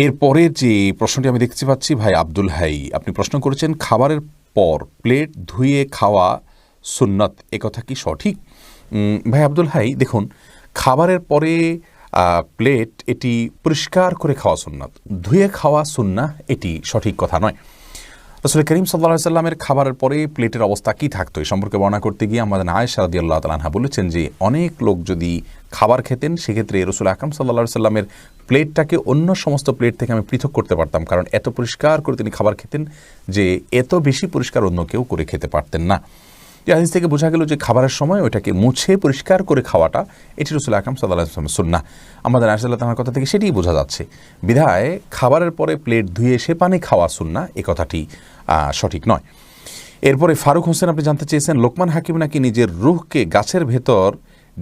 এরপরে যে প্রশ্নটি আমি দেখতে পাচ্ছি, ভাই আব্দুল হাই, আপনি প্রশ্ন করেছেন, খাবারের পর প্লেট ধুয়ে খাওয়া সুন্নত একথা কি সঠিক? ভাই আব্দুল হাই, দেখুন, খাবারের পরে প্লেট এটি পরিষ্কার করে খাওয়া সুন্নত, ধুয়ে খাওয়া সুন্না এটি সঠিক কথা নয়। রসুল করিম সাল্লা সাল্লামের খাবারের পরে প্লেটের অবস্থা কী থাকতো এই সম্পর্কে বর্ণনা করতে গিয়ে আমাদের আয়েশা রাদি আল্লাহ তালাহা বলেছেন যে, অনেক লোক যদি খাবার খেতেন, সেক্ষেত্রে রসুল আকরম সাল্লা সাল্লামের প্লেটটাকে অন্য সমস্ত প্লেট থেকে আমি পৃথক করতে পারতাম। কারণ এত পরিষ্কার করে তিনি খাবার খেতেন যে, এত বেশি পরিষ্কার অন্য কেউ করে খেতে পারতেন না। এই হাদিস থেকে বোঝা গেল যে খাবারের সময় ওইটাকে মুছে, পরিষ্কার করে খাওয়াটা, এটি রসুল আকরাম সাল্লাহ আসলামের সুন্না আমাদের আসাল্লাহ তাহার কথা থেকে সেটিই বোঝা যাচ্ছে। বিধায় খাবারের পরে প্লেট ধুয়ে সে পানি খাওয়া সুন্না এ কথাটি সঠিক নয়। এরপরে ফারুক হোসেন আপনি জানতে চেয়েছেন, লোকমান হাকিম নাকি নিজের রুহকে গাছের ভেতর,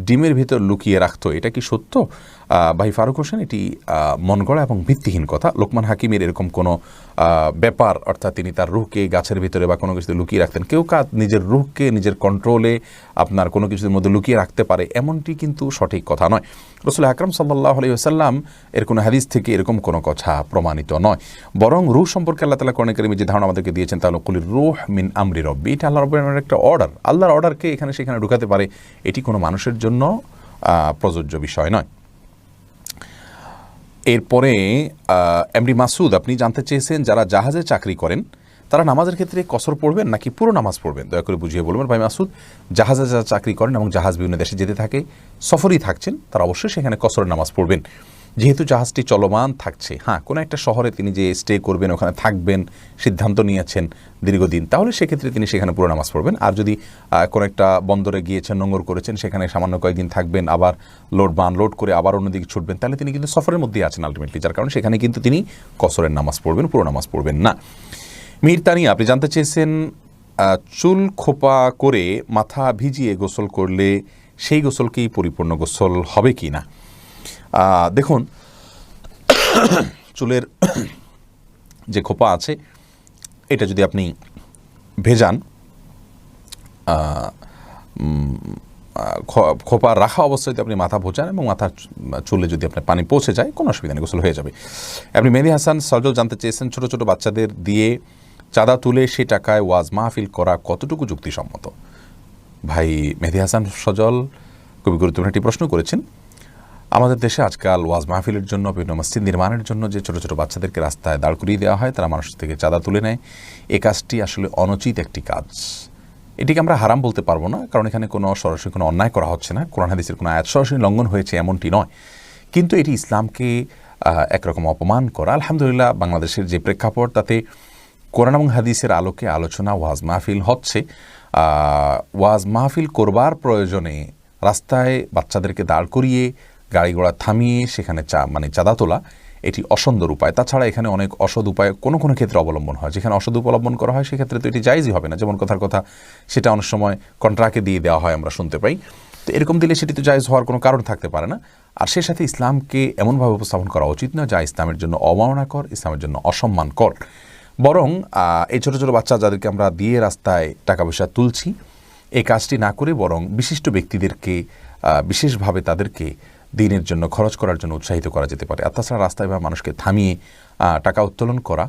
ডিমের ভেতর লুকিয়ে রাখতো, এটা কি সত্য? ভাই ফারুক হোসেন এটি আহ, মন গড়া এবং ভিত্তিহীন কথা। লোকমান হাকিমের এরকম কোনো ব্যাপার অর্থাৎ তিনি তার রুহকে গাছের ভিতরে বা কোনো কিছুতে লুকিয়ে রাখতেন। কেউ কাজ নিজের রুহকে নিজের কন্ট্রোলে আপনার কোনো কিছুর মধ্যে লুকিয়ে রাখতে পারে এমনটি কিন্তু সঠিক কথা নয়। রসুল আকরম সাল্লাহ আলী আসাল্লাম এর কোনো হাদিস থেকে এরকম কোনো কথা প্রমাণিত নয়। বরং রুহ সম্পর্কে আল্লাহ তালা কর্ণে যে ধারণা আমাদেরকে দিয়েছেন তাহলে কুলির রুহ মিন আমরি রব্বি এটা আল্লাহ রব্বের একটা অর্ডার আল্লাহর অর্ডারকে এখানে সেখানে ঢুকাতে পারে এটি কোনো মানুষের জন্য প্রযোজ্য বিষয় নয়। এরপরে এমডি মাসুদ, আপনি জানতে চেয়েছেন যারা জাহাজে চাকরি করেন, তারা নামাজের ক্ষেত্রে কসর পড়বেন নাকি পুরো নামাজ পড়বেন? দয়া করে বুঝিয়ে বলবেন। ভাই মাসুদ, জাহাজে যারা চাকরি করেন এবং জাহাজ বিভিন্ন দেশে যেতে থাকে, সফরই থাকছেন, তারা অবশ্যই সেখানে কসরের নামাজ পড়বেন। যেহেতু জাহাজটি চলমান থাকছে হ্যাঁ কোনো একটা শহরে তিনি যে স্টে করবেন, ওখানে থাকবেন, সিদ্ধান্ত নিয়েছেন দীর্ঘদিন, তাহলে সেক্ষেত্রে তিনি সেখানে পুরো নামাজ পড়বেন। আর যদি কোনো একটা বন্দরে গিয়েছেন নোংর করেছেন, সেখানে সামান্য কয়েকদিন থাকবেন, আবার লোড বা আনলোড করে আবার অন্যদিকে ছুটবেন, তাহলে তিনি কিন্তু সফরের মধ্যেই আছেন আলটিমেটলি যার কারণে সেখানে কিন্তু তিনি কসরের নামাজ পড়বেন, পুরো নামাজ পড়বেন না। মীর তানি আপনি জানতে চেয়েছেন চুল খোপা করে মাথা ভিজিয়ে গোসল করলে সেই গোসলকেই পরিপূর্ণ গোসল হবে কি না দেখুন, চুলের যে খোপা আছে, এটা যদি আপনি ভেজান খোপা রাখা অবস্থায় যদি আপনি মাথা ভোচান এবং মাথার চু- চুলে যদি আপনার পানি পৌঁছে যায়, কোনো অসুবিধা নেই, গোসল হয়ে যাবে। আপনি মেহেদি হাসান সজল জানতে চেয়েছেন, ছোট ছোট বাচ্চাদের দিয়ে চাঁদা তুলে সে টাকায় ওয়াজ মাহফিল করা কতটুকু যুক্তিসম্মত? ভাই, মেহেদি হাসান সজল খুবই গুরুত্বপূর্ণ একটি প্রশ্ন করেছেন। আমাদের দেশে আজকাল ওয়াজ মাহফিলের জন্য, বিভিন্ন মসজিদ নির্মাণের জন্য যে ছোট ছোট বাচ্চাদেরকে রাস্তায় দাঁড় করিয়ে দেওয়া হয়, তারা মানুষ থেকে চাঁদা তুলে নেয়। এ কাজটি আসলে অনুচিত একটি কাজ। এটিকে আমরা হারাম বলতে পারব না, কারণ এখানে কোনো সরাসরি কোনো অন্যায় করা হচ্ছে না। কোরআন হাদিসের কোনো আয়াত সরাসরি লঙ্ঘন হয়েছে এমনটি নয়। কিন্তু এটি ইসলামকে একরকম অপমান করা। আলহামদুলিল্লাহ, বাংলাদেশের যে প্রেক্ষাপট, তাতে কোরআন এবং হাদিসের আলোকে আলোচনা, ওয়াজ মাহফিল হচ্ছে। ওয়াজ মাহফিল করবার প্রয়োজনে রাস্তায় বাচ্চাদেরকে দাঁড় করিয়ে গাড়ি ঘোড়া থামিয়ে সেখানে চা মানে চাঁদা তোলা, এটি অসন্দর উপায়। তাছাড়া এখানে অনেক অসৎ উপায় কোনো কোনো ক্ষেত্রে অবলম্বন হয়। যেখানে অসদ অবলম্বন করা হয়, সেক্ষেত্রে তো এটি জায়জই হবে না। যেমন কথার কথা, সেটা অনেক সময় কন্ট্রাক্টে দিয়ে দেওয়া হয়, আমরা শুনতে পাই। তো এরকম দিলে সেটি তো জায়জ হওয়ার কোনো কারণ থাকতে পারে না। আর সেই সাথে ইসলামকে এমনভাবে উপস্থাপন করা উচিত না যা ইসলামের জন্য অবমাননাকর, ইসলামের জন্য অসম্মানকর। বরং এই ছোটো ছোটো বাচ্চা যাদেরকে আমরা দিয়ে রাস্তায় টাকা পয়সা তুলছি, এই কাজটি না করে বরং বিশিষ্ট ব্যক্তিদেরকে বিশেষভাবে তাদেরকে দিনের জন্য, খরচ করার জন্য উৎসাহিত করা যেতে পারে। আর তাছাড়া রাস্তায় বা মানুষকে থামিয়ে টাকা উত্তোলন করা,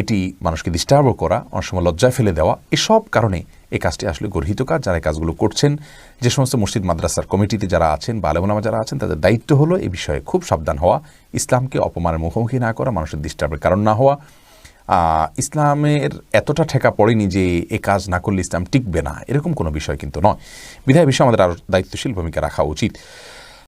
এটি মানুষকে ডিস্টার্বও করা, অনেক সময় লজ্জায় ফেলে দেওয়া, এসব কারণে এই কাজটি আসলে গর্হিত কাজ। যারা এই কাজগুলো করছেন, যে সমস্ত মসজিদ, মাদ্রাসার কমিটিতে যারা আছেন বা আলেমুলামা যারা আছেন, তাদের দায়িত্ব হলো এই বিষয়ে খুব সাবধান হওয়া, ইসলামকে অপমানের মুখোমুখি না করা, মানুষের ডিস্টার্বের কারণ না হওয়া। ইসলামের এতটা ঠেকা পড়েনি যে এ কাজ না করলে ইসলাম টিকবে না, এরকম কোনো বিষয় কিন্তু নয়। বিধায় বিষয়ে আমাদের আরও দায়িত্বশীল ভূমিকা রাখা উচিত।